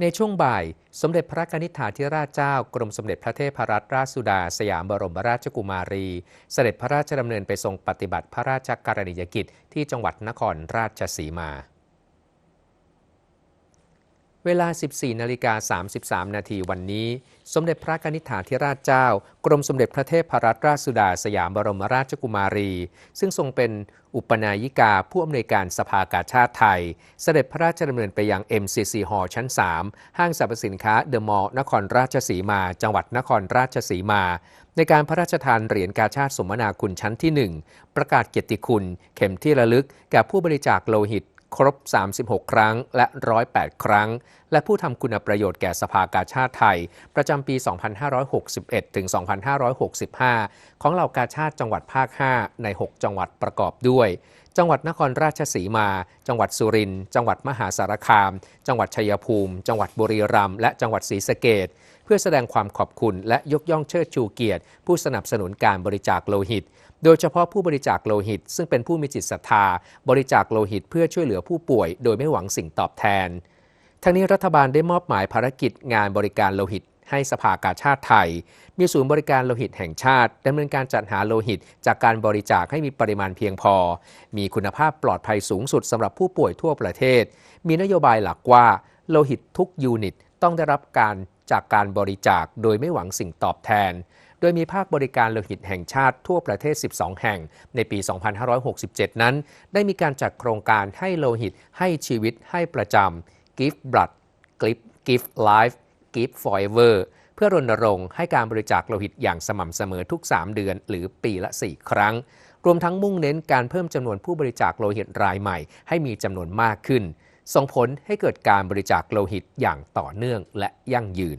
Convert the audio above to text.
ในช่วงบ่าย สมเด็จพระกนิษฐาธิราชเจ้ากรมสมเด็จพระเทพรัตนราชสุดา สยามบรมราชกุมารี เสด็จพระราชดำเนินไปทรงปฏิบัติพระราชการณียกิจที่จังหวัดนครราชสีมา เวลา 14 นาฬิกา 33 นาทีวันนี้ สมเด็จพระกนิษฐาธิราชเจ้า กรมสมเด็จพระเทพรัตนราชสุดาสยามบรมราชกุมารี ซึ่งทรงเป็นอุปนายิกาผู้อำนวยการสภากาชาติไทย เสด็จพระราชดำเนินไปยัง MCC Hall ชั้น 3 ห้างสรรพสินค้าเดอะมอลล์นครราชสีมา จังหวัดนครราชสีมา ในการพระราชทานเหรียญกาชาติสมนาคุณชั้นที่ 1 ประกาศเกียรติคุณ เข็มที่ระลึกแก่ผู้บริจาคโลหิต ครบ 36 ครั้งและ 108 ครั้ง และผู้ทำคุณประโยชน์แก่สภากาชาติไทย ประจำปี 2561 ถึง 2565 ของเหล่ากาชาติจังหวัดภาค 5 ใน 6 จังหวัดประกอบด้วย จังหวัดนครราชสีมา จังหวัดสุรินทร์จังหวัดมหาสารคาม จังหวัดชัยภูมิ จังหวัดบุรีรัมย์และจังหวัดศรีสะเกดเพื่อแสดงความขอบคุณและยกย่องเชิดชูเกียรติ ผู้สนับสนุนการบริจาคโลหิต โดยเฉพาะผู้บริจาคโลหิต ซึ่งเป็นผู้มีจิตศรัทธา บริจาคโลหิตเพื่อช่วยเหลือผู้ป่วย โดยไม่หวังสิ่งตอบแทน ทั้งนี้รัฐบาลได้มอบหมายภารกิจงานบริการโลหิต ให้สภากาชาติไทย มีศูนย์บริการโลหิตแห่งชาติดำเนินการจัดหาโลหิต จากการบริจาคให้มีปริมาณเพียงพอ มีคุณภาพปลอดภัยสูงสุดสำหรับผู้ป่วยทั่วประเทศ มีนโยบายหลักว่าโลหิตทุกยูนิตต้องได้รับการ จากการบริจาคโดยไม่หวังสิ่งตอบแทน โดยมีภาคบริการโลหิตแห่งชาติทั่วประเทศ 12 แห่ง ในปี 2567 นั้น ได้มีการจัดโครงการให้โลหิตให้ชีวิตให้ประจำ Give Blood Give Give Life Give Forever เพื่อรณรงค์ให้การบริจาคโลหิตอย่างสม่ำเสมอทุก 3 เดือน หรือปีละ 4 ครั้ง รวมทั้งมุ่งเน้นการเพิ่มจำนวนผู้บริจาคโลหิตรายใหม่ ให้มีจำนวนมากขึ้น ส่งผลให้เกิดการบริจาคโลหิตอย่างต่อเนื่องและยั่งยืน